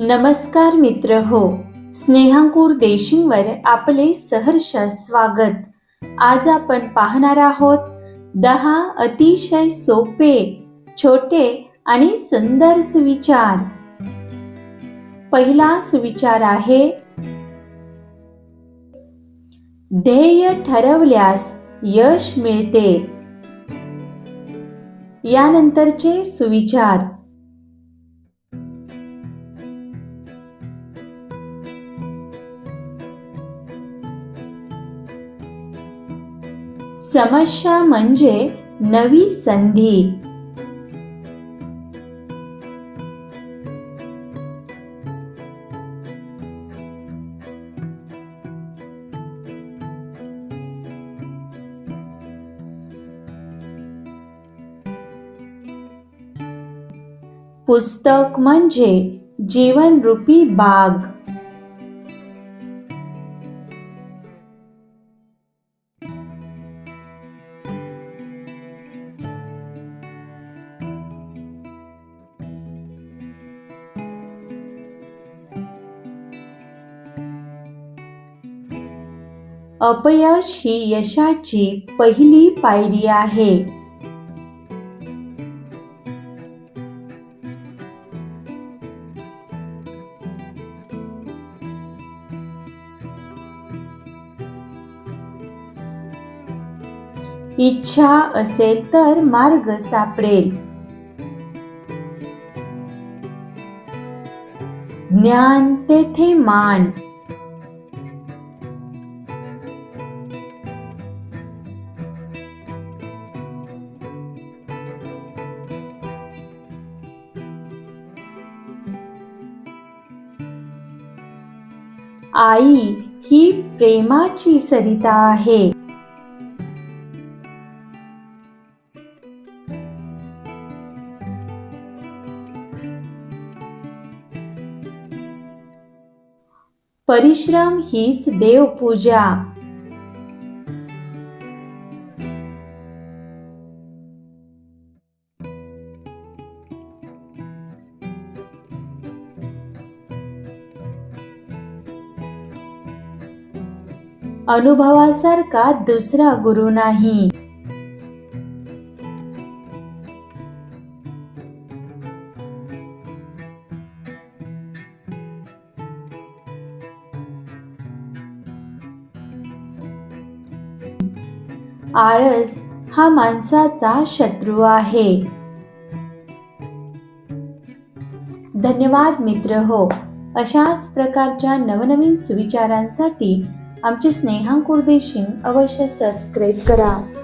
नमस्कार मित्र हो स्नेहांकुर देशिंगवर आपले सहर्ष स्वागत. आज आपण पाहणार आहोत दहा अतिशय सोपे छोटे आणि सुंदर सुविचार. पहिला सुविचार आहे ध्येय ठरवल्यास यश मिळते. यानंतरचे सुविचार. समस्या म्हणजे नवी संधी. पुस्तक म्हणजे जीवनरूपी बाग. अपयश ही यशाची पहिली पायरी आहे. इच्छा असेल तर मार्ग सापडेल. ज्ञान तेथे मान. आई ही प्रेमाची सरिता आहे. परिश्रम हीच देवपूजा. अनुभवासारखा दुसरा गुरु नाही. आळस हा माणसाचा शत्रू आहे. धन्यवाद मित्र हो. अशाच प्रकारच्या नवनवीन सुविचारांसाठी आमचे स्नेहा देशिंग अवश्य सबस्क्राईब करा.